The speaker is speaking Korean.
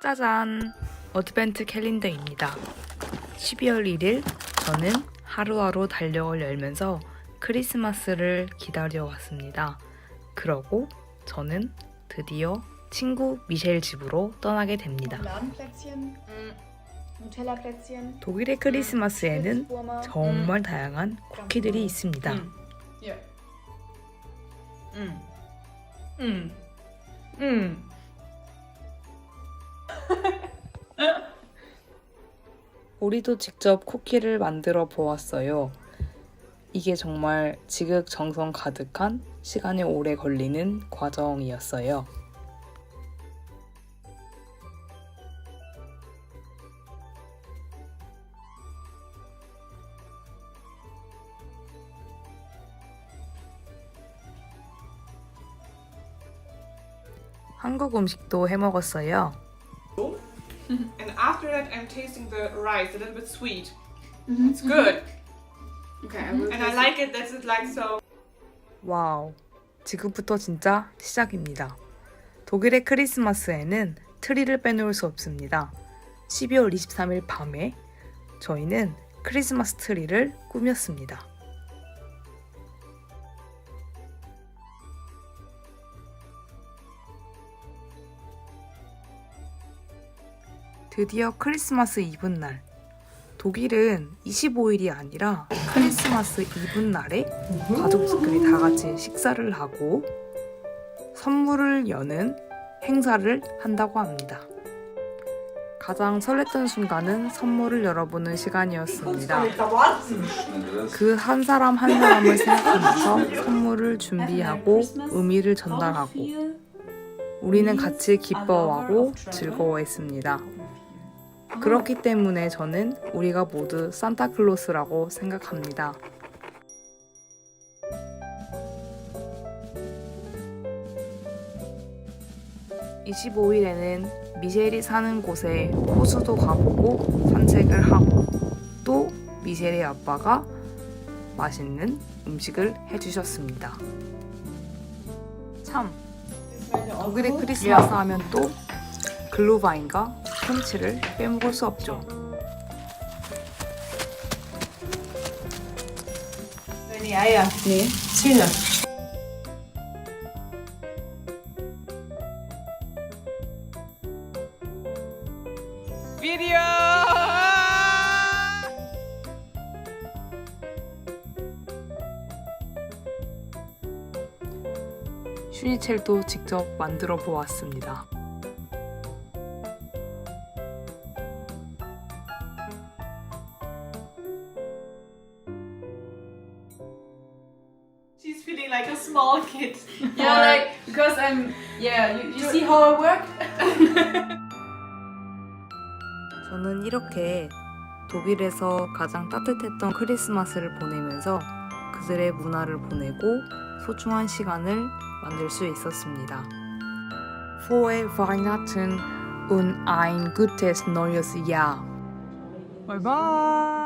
짜잔! 어드벤트 캘린더입니다. 12월 1일 저는 하루하루 달력을 열면서 크리스마스를 기다려 왔습니다. 그러고 저는 드디어 친구 미셸 집으로 떠나게 됩니다. 독일의 크리스마스에는. 정말 다양한 쿠키들이 있습니다. 음. 음. 음. 우리도 직접 쿠키를 만들어 보았어요. 이게 정말 지극정성 가득한 시간이 오래 걸리는 과정이었어요. 한국 음식도 해 먹었어요. And after that, I'm tasting the rice, a little bit sweet. It's good. Okay, I will And I taste like it that it's like so. 와우. 지금부터 진짜 시작입니다. 독일의 크리스마스에는 트리를 빼놓을 수 없습니다. 12월 23일 밤에 저희는 크리스마스 트리를 꾸몄습니다. 드디어 크리스마스 이브날. 독일은 25일이 아니라 크리스마스 이브날에 가족들이 다 같이 식사를 하고 선물을 여는 행사를 한다고 합니다. 가장 설렜던 순간은 선물을 열어보는 시간이었습니다. 그 한 사람 한 사람을 생각하면서 선물을 준비하고 의미를 전달하고 우리는 같이 기뻐하고 즐거워했습니다. 그렇기 때문에 저는 우리가 모두 산타클로스라고 생각합니다. (25일에는) 미셸이 사는 곳에 호수도 가보고 산책을 하고 또 미셸의 아빠가 맛있는 음식을 해주셨습니다. 참 독일의 크리스마스 하면 또 글루바인과 콘치를 빼먹을 수 없죠. Zwiebeln. Video! 슈니첼도 직접 만들어 보았습니다. She's feeling like a small kid. Yeah, like because I'm. Yeah, you, you see how I work? 저는 이렇게 독일에서 가장 따뜻했던 크리스마스를 보내면서 그들의 문화를 보내고 소중한 시간을 만들 수 있었습니다. Frohe Weihnachten und ein gutes neues Jahr. Bye bye!